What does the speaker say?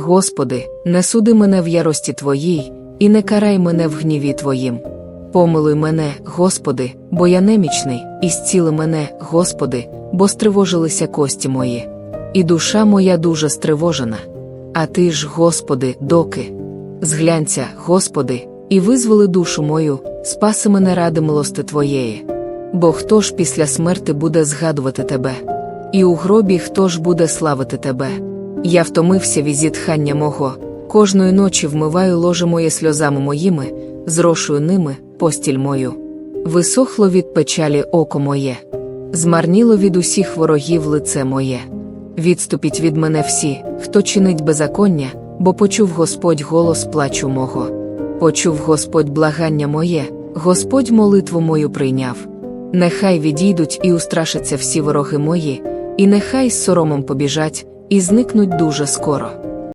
Господи, не суди мене в ярості Твоїй, і не карай мене в гніві Твоїм. Помилуй мене, Господи, бо я немічний, і зціли мене, Господи, бо стривожилися кості мої. І душа моя дуже стривожена. А ти ж, Господи, доки. Зглянься, Господи, і визволи душу мою, спаси мене ради милости Твоєї. Бо хто ж після смерти буде згадувати Тебе? І у гробі хто ж буде славити Тебе? Я втомився від зітхання мого, кожної ночі вмиваю ложе моє сльозами моїми, зрошую ними постіль мою. Висохло від печалі око моє, змарніло від усіх ворогів лице моє. Відступіть від мене всі, хто чинить беззаконня, бо почув Господь голос плачу мого. Почув Господь благання моє, Господь молитву мою прийняв. Нехай відійдуть і устрашаться всі вороги мої, і нехай з соромом побіжать, і зникнуть дуже скоро.